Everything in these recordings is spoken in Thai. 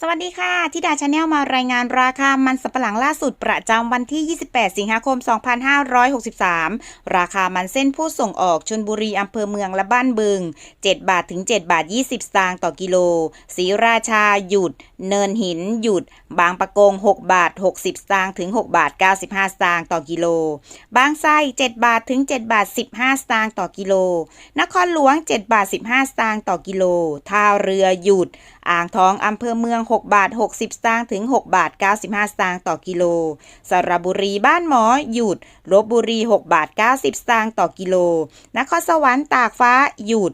สวัสดีค่ะทิดาชาแนลมารายงานราคามันสับปะหลังล่าสุดประจำวันที่ 28 สิงหาคม 2563 ราคามันเส้นผู้ส่งออกชนบุรีอำเภอเมืองและบ้านบึง 7 บาทถึง 7 บาท 20 สตางค์ต่อกิโลศรีราชาหยุด เนินหินหยุด บางปะกง 6 บาท 60 สตางค์ถึง 6 บาท 95 สตางค์ต่อกิโล บางไทร7 บาทถึง 7 บาท 15 สตางค์ต่อกิโล นครหลวง 7 บาท 15 สตางค์ต่อกิโล ท่าเรือหยุด อ่างทองอำเภอเมือง6บาท 60 สตางค์ถึง 6 บาท 95 สตางค์ต่อกิโล สระบุรีบ้านหมอหยุดลบบุรี 6 บาท 90 สตางค์ต่อกิโล นครสวรรค์ตากฟ้าหยุด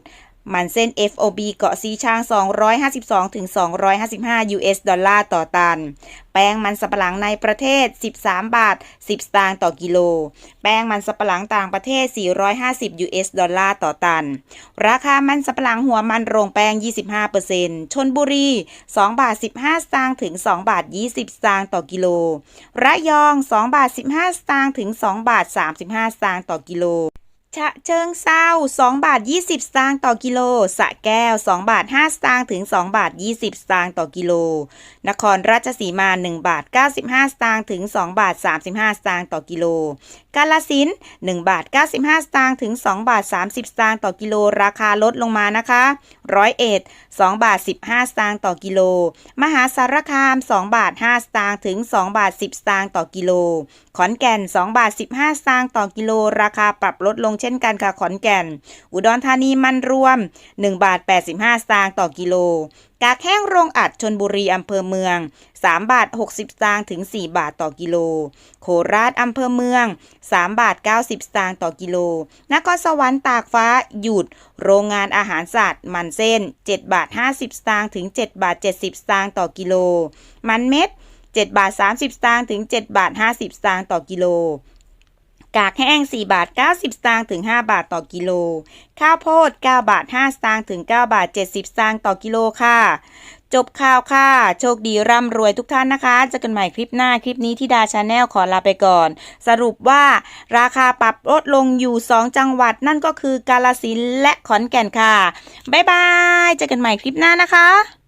มันเส้น FOB เกาะสีช้าง 252ถึง255 US ดอลลาร์ต่อตัน แป้งมันสับปะหลังในประเทศ 13 บาท 10 สตางค์ต่อกิโล แป้งมันสับปะหลังต่างประเทศ 450 US ดอลลาร์ต่อตัน ราคามันสับปะหลังหัวมันโรงแป้ง 25%ชนบุรี 2 บาท 15 สตางค์ถึง 2 บาท 20 สตางค์ต่อกิโล ระยอง 2 บาท 15 สตางค์ถึง 2 บาท 35 สตางค์ต่อกิโล ฉะเชิงเซา2บาท 20 สตางค์ต่อกิโล สะแก้ว 2 บาท 5 สตางค์ถึง 2 บาท 20 สตางค์ต่อกิโล นครราชสีมา 1 บาท 95 สตางค์ถึง 2 บาท 35 สตางค์ต่อกิโล กาลสิน1บาท 95 สตางค์ถึง 2 บาท 30 สตางค์ต่อกิโล ราคาลดลงมานะคะร้อยเอ็ด2บาท 15 สตางค์ต่อกิโล มหาสารคาม 2 บาท 5 สตางค์ถึง 2 บาท 10 สตางค์ต่อกิโล ขอนแก่น 2 บาท 15 สตางค์ต่อกิโล ราคาปรับลดลงเช่นกันค่ะขอนแก่น อุดรธานีมันรวม 1 บาท 85 สตางค์ต่อกิโล กากแห้งโรงอัดชนบุรีอำเภอเมือง 3 บาท 60 สตางค์ถึง 4 บาทต่อกิโล โคราชอำเภอเมือง 3 บาท 90 สตางค์ต่อกิโล นครสวรรค์ตากฟ้าหยุด โรงงานอาหารสัตว์ มันเส้น 7 บาท 50 สตางค์ถึง 7 บาท 70 สตางค์ต่อกิโล มันเม็ด7บาท 30 สตางค์ถึง 7 บาท 50 สตางค์ต่อกิโล กากแห้ง 4 บาท 90 สตางค์ถึง 5 บาทต่อกิโล ข้าวโพด 9 บาท 5 สตางค์ถึง 9 บาท 70 สตางค์ต่อกิโลค่ะ จบข่าวค่ะ โชคดีร่ำรวยทุกท่านนะคะเจอกันใหม่คลิปหน้าคลิปนี้ที่ดาชาแนลขอลาไปก่อน สรุปว่าราคาปรับลดลงอยู่ 2 จังหวัดนั่นก็คือกาลสินและขอนแก่นค่ะ บ๊ายบาย เจอกันใหม่คลิปหน้านะคะ